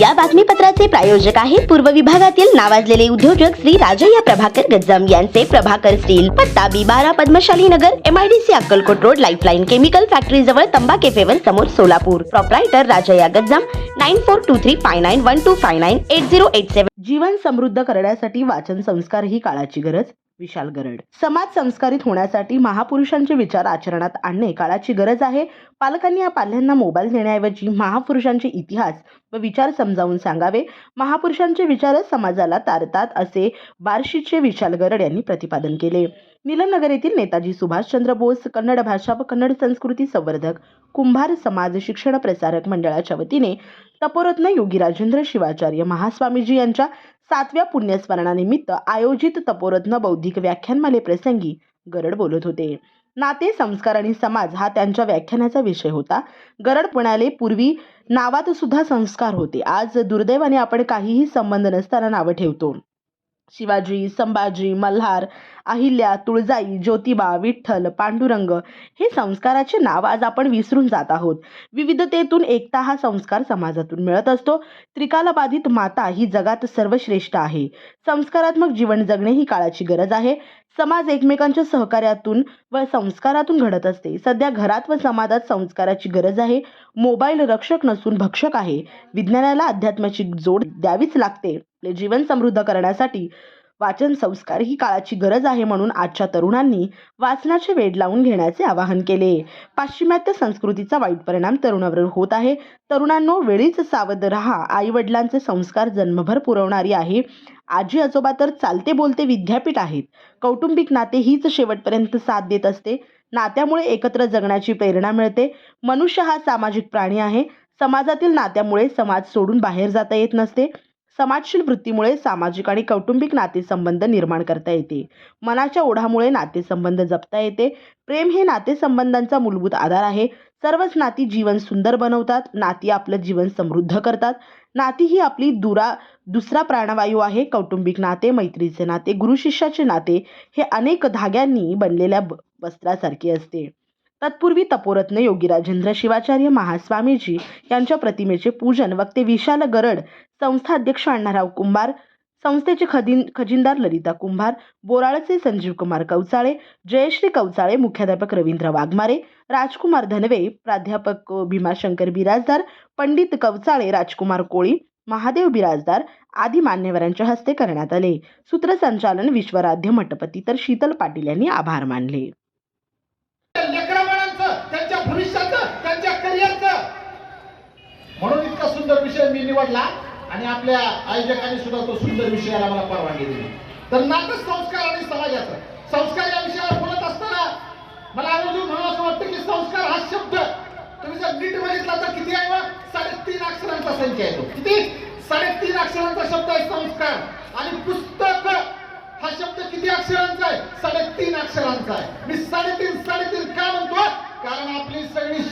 या बातमीपत्राचे प्रायोजक आहेत पूर्व विभागातील नावाजलेले उद्योजक श्री राजय्या प्रभाकर गज्जम. यांचे प्रभाकर स्टील पत्ता बी बारा Padmashali Nagar M I D C Akkalkot road lifeline chemical factory जवळ तंबा केफेवर समोर Solapur. Proprietor Rajayya Gajjam. Nine four two three five nine one two five nine eight zero eight seven जीवन समृद्ध करण्यासाठी वाचन संस्कार ही काळाची गरज. विशाल गरड. समाज संस्कारित होण्यासाठी महापुरुषांचे विचार आचरणात आणणे काळाची गरज आहे. पालकांनी या पाल्यांना मोबाईल देण्याऐवजी महापुरुषांचे इतिहास व विचार समजावून सांगावे. महापुरुषांचे विचारच समाजाला तारतात असे बार्शीचे विशाल गरड यांनी प्रतिपादन केले. निलमनगर येथील नेताजी सुभाषचंद्र बोस कन्नड भाषा व कन्नड संस्कृती संवर्धक कुंभार समाज शिक्षण प्रसारक मंडळाच्या वतीने तपोरत्न योगी राजेंद्र शिवाचार्य महास्वामीजी यांच्या सातव्या पुण्यस्मरणानिमित्त आयोजित तपोरत्न बौद्धिक व्याख्यानमाले प्रसंगी गरड बोलत होते. नाते संस्कार आणि समाज हा त्यांच्या व्याख्यानाचा विषय होता. गरड पुण्याले पूर्वी नावात सुद्धा संस्कार होते. आज दुर्दैवाने आपण काहीही संबंध नसताना नावं ठेवतो. शिवाजी संभाजी मल्हार अहिल्या तुळजाई ज्योतिबा विठ्ठल पांडुरंग हे संस्काराचे नाव आज आपण विसरून जात आहोत. विविधतेतून एकता हा संस्कार समाजातून मिळत असतो. त्रिकालबाधित माता ही जगात सर्वश्रेष्ठ आहे. संस्कारात्मक जीवन जगणे ही काळाची गरज आहे. समाज एकमेकांच्या सहकार्यातून व संस्कारातून घडत असते. सध्या घरात व समाजात संस्काराची गरज आहे. मोबाईल रक्षक नसून भक्षक आहे. विज्ञानाला अध्यात्माची जोड द्यावीच लागते. आपले जीवन समृद्ध करण्यासाठी वाचन संस्कार ही काळाची गरज आहे म्हणून आजच्या तरुणांनी वाचनाचे वेड लावून घेण्याचे आवाहन केले. पाश्चिमात्य संस्कृतीचा वाईट परिणाम तरुणावर होत आहे. तरुणांनो वेळीच सावध रहा. आई वडिलांचे संस्कार जन्मभर पुरवणारी आहे. आजी आजोबा तर चालते बोलते विद्यापीठ आहेत. कौटुंबिक नाते हीच शेवटपर्यंत साथ देत असते. नात्यामुळे एकत्र जगण्याची प्रेरणा मिळते. मनुष्य हा सामाजिक प्राणी आहे. समाजातील नात्यामुळे समाज सोडून बाहेर जाता येत नसते. समाजशील वृत्तीमुळे सामाजिक आणि कौटुंबिक नातेसंबंध निर्माण करता येते. मनाच्या ओढामुळे नातेसंबंध जपता येते. प्रेम हे नातेसंबंधांचा मूलभूत आधार आहे. सर्वच नाती जीवन सुंदर बनवतात. नाती आपलं जीवन समृद्ध करतात. नाती ही आपली दुरा दुसरा प्राणवायू आहे. कौटुंबिक नाते मैत्रीचे नाते गुरुशिष्याचे नाते हे अनेक धाग्यांनी बनलेल्या ब- वस्त्रासारखे असते. तत्पूर्वी तपोरत्न योगी राजेंद्र शिवाचार्य महास्वामीजी यांच्या प्रतिमेचे पूजन वक्ते विशाल गरड संस्था अध्यक्ष अण्णाराव कुंभार संस्थेचे खदिन खजिनदार ललिता कुंभार बोराळचे संजीव कुमार कवचाळे जयश्री कवचाळे मुख्याध्यापक रवींद्र वाघमारे राजकुमार धनवे प्राध्यापक भीमाशंकर बिराजदार पंडित कवचाळे राजकुमार कोळी महादेव बिराजदार आदी मान्यवरांच्या हस्ते करण्यात आले. सूत्रसंचालन विश्वराध्य मठपती तर शीतल पाटील यांनी आभार मानले. त्यांच्या भविष्याचं त्यांच्या करिअरचं. म्हणून इतका सुंदर विषय मी निवडला आणि आपल्या आयोजकांनी सुद्धा तो सुंदर विषयाला मला परवानगी दिली. तर नातच संस्कार आणि समाजाचं. संस्कार या विषयावर बोलत असताना मला अजून म्हणून असं वाटतं की संस्कार हा शब्द तुम्ही जर नीट बघितला तर किती आहे साडेतीन अक्षरांचा संख्या आहे तो. किती? साडेतीन अक्षरांचा शब्द आहे संस्कार. आणि पुस्तक हा शब्द किती अक्षरांचा आहे? साडेतीन अक्षरांचा आहे. मी साडेतीन का म्हणतो कारण आपली सगळी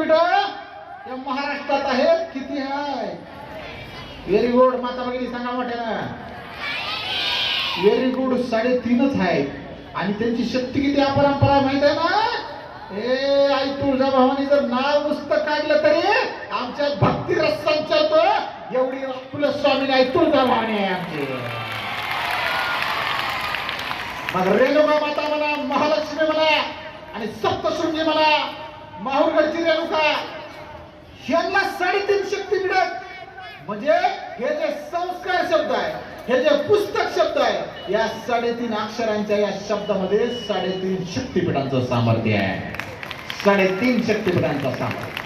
शक्तीपीठ या महाराष्ट्रात आहेत किती आहे? व्हेरी गुड माता भगिनी सांगा मोठ्या व्हेरी गुड साडेतीनच आहे आणि त्यांची शक्ती किती अपरंपरा आहे माहीत आहे ना? ए आई तुळजा भावानी जर नाव नुसतं काढलं तरी आमच्या भक्ती रस संचारतो एवढी आपलं स्वामी आई तुळजा भावानी आहे आमची. मग रेणुका माता म्हणा महालक्ष्मी म्हणा आणि सप्तशृंगी म्हणा माहूरगडची रेणुका यांना साडेतीन शक्ती मिळत. म्हणजे हे जे संस्कार शब्द आहे हे जे पुस्तक शब्द आहे या साडेतीन अक्षरांच्या या शब्दामध्ये साडेतीन शक्तीपीठांचं सामर्थ्य आहे. साडेतीन शक्तीपीठांचं सामर्थ्य.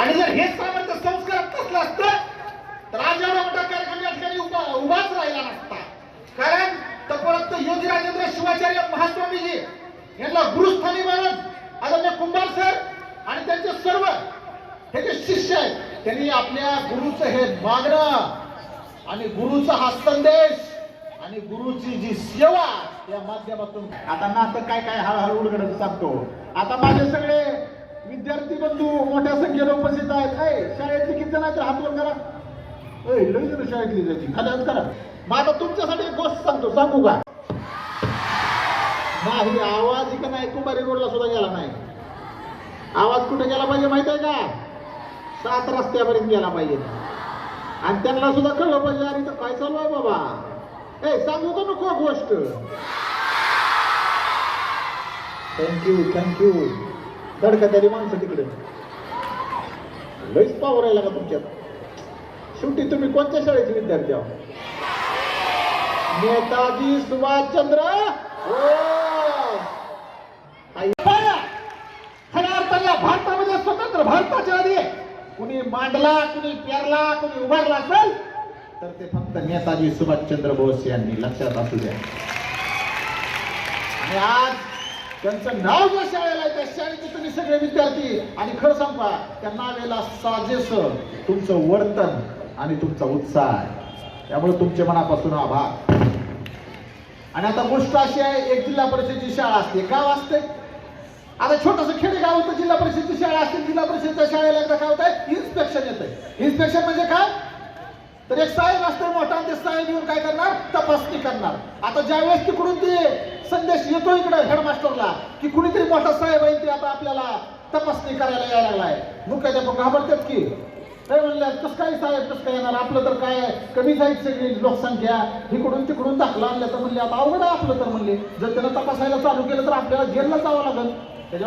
आणि जर हे सामर्थ्य संस्कारात नसलं असतं तर आज एवढा मोठा कार्यक्रम या ठिकाणी उभाच राहिला नसता. कारण तपोरक्त योगी राजेंद्र शिवाचार्य महास्वामीजी यांना गुरुस्थानी म्हणून आदरणीय कुंभार सर आणि त्यांचे सर्व हे जे शिष्य आहेत त्यांनी आपल्या गुरुचं हे मागणं आणि गुरुचा हा संदेश आणि गुरुची जी सेवा या माध्यमातून आता नातं काय काय हळूहळू उलगडत सांगतो आता माझे सगळे विद्यार्थी बंधू मोठ्या संख्येने उपस्थित आहेत. ऐ, शाळेतली किती जण आहेत? हात वर करा. ऐ, लई जण शाळेतली जायची. खाली करा. मग आता तुमच्यासाठी एक गोष्ट सांगतो. सांगू का? नाही आवाज इकडे नाही कुंभारी रोडला सुद्धा गेला नाही. आवाज कुठे गेला पाहिजे माहीत आहे का? सात रस्त्यापर्यंत गेला पाहिजे. आणि त्यांना सुद्धा कळलं पाहिजे अरे तर काय चालू आहे बाबा? ए सांगू का नको गोष्ट? थँक्यू थँक्यू धडका तरी माणसं तिकडे. लईच पावर आहे का तुमच्यात. शेवटी तुम्ही कोणत्या शाळेचे विद्यार्थी आहोत? नेताजी सुभाषचंद्र भारताच्या आधी कुणी मांडला कुणी पेरला कुणी उभारला असेल तर ते फक्त नेताजी सुभाषचंद्र बोस यांनी लक्षात असू द्या. आणि आज त्यांचं नाव ज्या शाळेला आहे त्या शाळेचे तुम्ही सगळे विद्यार्थी आणि खरं सांगा त्या नावेला साजेस तुमचं वर्तन आणि तुमचा उत्साह आहे. त्यामुळे तुमचे मनापासून आभार. आणि आता गोष्ट अशी आहे एक जिल्हा परिषदेची शाळा असते. गाव असते छोटस खेडेगाव होतं जिल्हा परिषदेची शाळा असतील जिल्हा परिषदेच्या शाळेला एकदा काय होतंय? इन्स्पेक्शन येतंय. इन्स्पेक्शन म्हणजे काय? तर एक साहेब असतो मोठा आणि ते साहेब येऊन काय करणार? तपासणी करणार. आता ज्यावेळेस तिकडून ते संदेश येतो इकडे हेडमास्टरला की कुणीतरी मोठा साहेब आहे ते आता आपल्याला तपासणी करायला यायला लागलाय. मुख्याध्यापक घाबरतात की. काय म्हणलं कसं काय साहेब कसं काय येणार? आपलं तर काय कमी जाईल सगळी लोकसंख्या. इकडून तिकडून दाखला आणलं तर म्हणले आता अवघड आपलं तर म्हणले. जर त्याला तपासायला चालू केलं तर आपल्याला जेलला जावं लागेल. G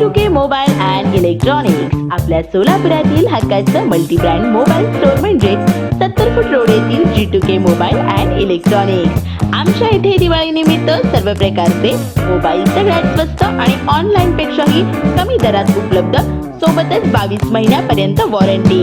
two K mobile and electronics. आपल्या सोलापुरातील हक्काचं मल्टी ब्रँड मोबाईल स्टोअर म्हणजे सत्तर फूट रोड येथील G two K mobile and electronics. आमच्या इथे दिवाळी निमित्त सर्व प्रकारचे मोबाईल सगळ्यात स्वस्त आणि ऑनलाईन पेक्षाही कमी दरात उपलब्ध सोबतच बावीस महिन्यापर्यंत warranty